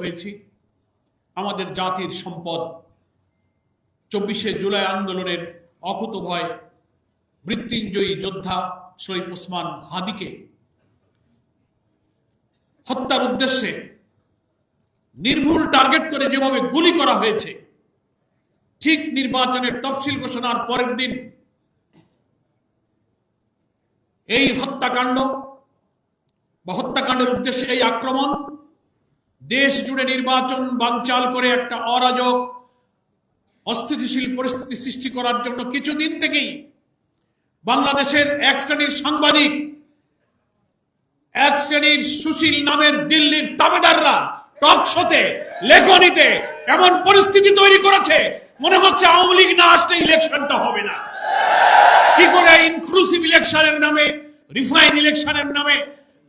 হয়েছি। আমাদের জাতির সম্পদ, চব্বিশে জুলাই আন্দোলনের অকুতভয় মৃত্যুঞ্জয়ী যোদ্ধা শরীফ ওসমান হাদিকে হত্যার উদ্দেশ্যে নির্ভুল টার্গেট করে যেভাবে গুলি করা হয়েছে, ঠিক নির্বাচনের তফসিল ঘোষণার পরের দিন এই হত্যাকাণ্ড বা হত্যাকাণ্ডের উদ্দেশ্যে এই আক্রমণ দেশ জুড়ে নির্বাচন বানচাল করে একটা অরাজক, অস্থিতিশীল পরিস্থিতি সৃষ্টি করার জন্য কিছুদিন থেকেই বাংলাদেশের এক শ্রেণির সাংবাদিক, এক শ্রেণির সুশীল নামের দিল্লির তাবেদাররা টক শোতে, লেখনীতে এমন পরিস্থিতি তৈরি করেছে, মনে হচ্ছে আওয়ামী লীগ না আসলে ইলেকশনটা হবে না। কি করে ইনক্লুসিভ ইলেকশনের নামে রিফাইন ইলেকশনের নামে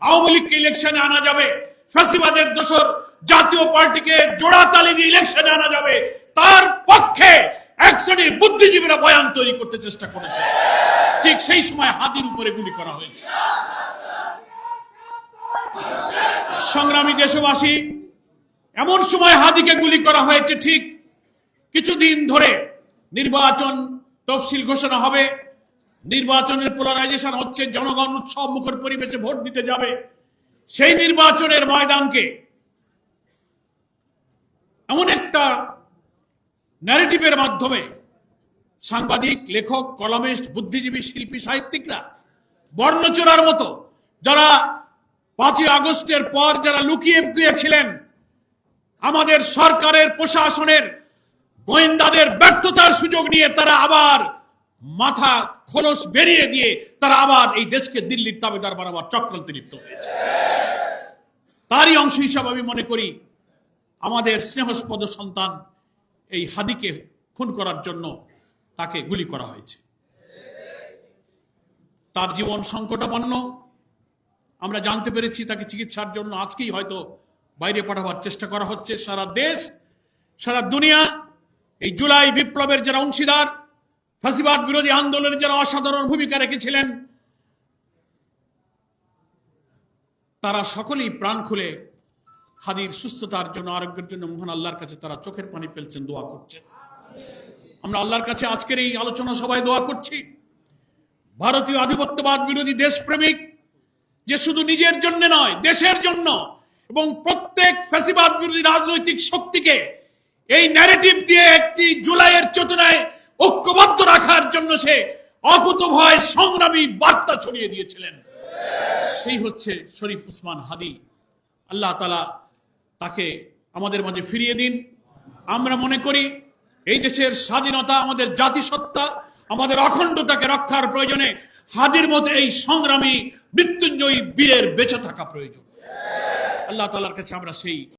আওয়ামী লীগকে ইলেকশনে আনা যাবে? ফ্যাসিবাদের দোসর জাতীয় পার্টিকে জোড়া তালি দিয়ে ইলেকশনে আনা যাবে, তার পক্ষে এক শ্রেণির বুদ্ধিজীবীরা বয়ান তৈরি করতে চেষ্টা করেছে। ঠিক সেই সময় হাতির উপরে গুলি করা হয়েছে। সংগ্রামী দেশবাসী, এমন সময় হাদিকে গুলি করা হয়েছে, ঠিক কিছুদিন ধরে নির্বাচন তফসিল ঘোষণা হবে। নির্বাচনের পোলারাইজেশন হচ্ছে, জনগণ উৎসব মুখর পরিবেশে ভোট দিতে যাবে। সেই নির্বাচনের ময়দানকে একটা ন্যারেটিভের মাধ্যমে সাংবাদিক, লেখক কলামিস্ট বুদ্ধিজীবী, শিল্পী, সাহিত্যিকরা বর্ণচোরার মতো যারা পাঁচই আগস্টের পর যারা লুকিয়ে গিয়েছিলেন আমাদের সরকারের, প্রশাসনের, গোয়েন্দাদের ব্যর্থতার সুযোগ নিয়ে তারা আবার মাথা খোলস বেরিয়ে দিয়ে তারা আবার এই দেশকে দিল্লির তাবেদার বানাবার চক্রান্তে লিপ্ত হয়েছে। তারই অংশ হিসাবে আমি মনে করি আমাদের স্নেহস্পদ সন্তান এই হাদিকে খুন করার জন্য তাকে গুলি করা হয়েছে। তার জীবন সংকটাপন্ন। আমরা জানতে পেরেছি তাকে চিকিৎসার জন্য আজকেই হয়তো বাইরে পাঠাবার চেষ্টা করা হচ্ছে। সারা দেশ, সারা দুনিয়া এই জুলাই বিপ্লবের যারা অংশীদার, ফাঁসিবাদ বিরোধী আন্দোলনে যারা অসাধারণ ভূমিকা রেখেছিলেন, তারা সকলেই প্রাণ খুলে হাদির সুস্থতার জন্য, আরোগ্যের জন্য মহান আল্লাহর কাছে তারা চোখের পানি ফেলছেন, দোয়া করছেন। আমরা আল্লাহর কাছে আজকের এই আলোচনা সবাই দোয়া করছি। ভারতীয় আধিপত্যবাদ বিরোধী দেশপ্রেমিক, যে শুধু নিজের জন্য নয়, দেশের জন্য এবং প্রত্যেক ফ্যাসিবাদ বিরোধী রাজনৈতিক শক্তিকে এই ন্যারেটিভ দিয়ে একটি জুলাইয়ের চেতনায় ঐক্যবদ্ধ রাখার জন্য সে অকুত ভয় সংগ্রামী বার্তা ছড়িয়ে দিয়েছিলেন। সেই হচ্ছে শরীফ উসমান হাদি। আল্লাহ তালা তাকে আমাদের মাঝে ফিরিয়ে দিন। আমরা মনে করি এই দেশের স্বাধীনতা, আমাদের জাতিসত্তা, আমাদের অখণ্ডতাকে রক্ষার প্রয়োজনে হাদির মতো এই সংগ্রামী মৃত্যুঞ্জয়ী বীরের বেঁচে থাকা প্রয়োজন। আল্লাহ তালার কাছে আমরা সেই